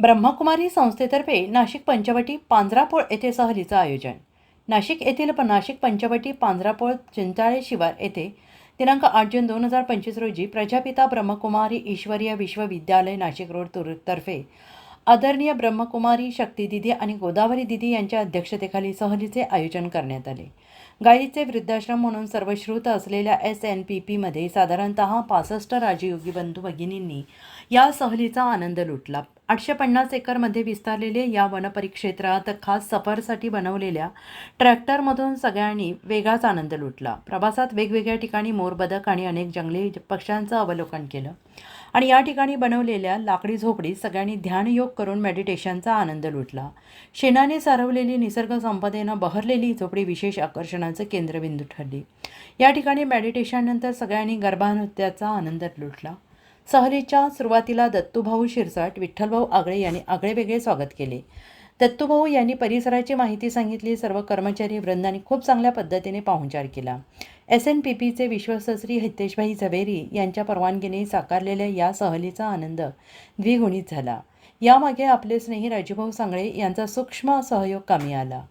ब्रह्मकुमारी संस्थेतर्फे नाशिक पंचवटी पांजरापोळ येथे सहलीचं आयोजन. नाशिक येथील प- नाशिक पंचवटी पांजरापोळ चिंचाळे शिवार येथे दिनांक आठ जून दोन हजार पंचवीस रोजी प्रजापिता ब्रह्मकुमारी ईश्वरीय विश्वविद्यालय नाशिक रोड तुर तर्फे आदरणीय ब्रह्मकुमारी शक्ती दिदी आणि गोदावरी दिदी यांच्या अध्यक्षतेखाली सहलीचे आयोजन करण्यात आले. गायीचे वृद्धाश्रम म्हणून सर्वश्रुत असलेल्या एस एन पी पीमध्ये साधारणतः पासष्ट राजयोगी बंधू भगिनींनी या सहलीचा आनंद लुटला. आठशे पन्नास एकरमध्ये विस्तारलेले या वनपरिक्षेत्रात खास सफरसाठी बनवलेल्या ट्रॅक्टरमधून सगळ्यांनी वेगळाच आनंद लुटला. प्रवासात वेगवेगळ्या ठिकाणी मोरबदक आणि अनेक जंगली पक्ष्यांचं अवलोकन केलं. आणि या ठिकाणी बनवलेल्या लाकडी झोपडीत सगळ्यांनी ध्यानयोग करून मेडिटेशनचा आनंद लुटला. शेणाने सारवलेली निसर्ग संपदेनं बहरलेली झोपडी विशेष आकर्षणाचं केंद्रबिंदू ठरली. या ठिकाणी मेडिटेशननंतर सगळ्यांनी गर्भानृत्याचा आनंद लुटला. सहलीच्या सुरुवातीला दत्तूभाऊ शिरसाट विठ्ठलभाऊ आगळे यांनी आगळेवेगळे स्वागत केले. दत्तूभाऊ यांनी परिसराची माहिती सांगितली सर्व कर्मचारी वृंदाने खूप चांगल्या पद्धतीने पाहुणचार केला. एस एन पी पीचे विश्वसश्री हितेशभाई झवेरी यांच्या परवानगीने साकारलेल्या या सहलीचा आनंद द्विगुणित झाला. यामागे आपले स्नेही राजूभाऊ सांगळे यांचा सूक्ष्म सहयोग कामी आला.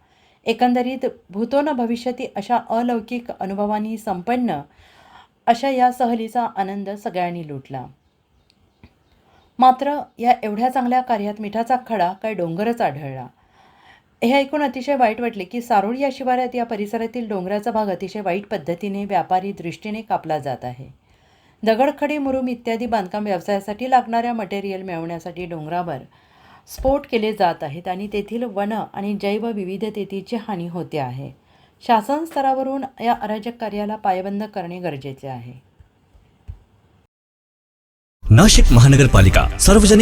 एकंदरीत भूतोन भविष्यती अशा अलौकिक अनुभवांनी संपन्न अशा या सहलीचा आनंद सगळ्यांनी लुटला. मात्र या एवढ्या चांगल्या कार्यात मिठाचा खडा काय डोंगरच आढळला. हे ऐकून अतिशय वाईट वाटले की सारोळ या शिवारात या परिसरातील डोंगराचा भाग अतिशय वाईट पद्धतीने व्यापारी दृष्टीने कापला जात आहे. दगडखडी मुरुम इत्यादी बांधकाम व्यवसायासाठी लागणाऱ्या मटेरियल मिळवण्यासाठी डोंगरावर स्फोट केले जात आहेत आणि तेथील वन आणि जैवविविधतेची हानी होते आहे. शासन स्तरावरून या अराजक कार्याला पायबंद करणे गरजेचे आहे. नाशिक महानगरपालिका सार्वजनिक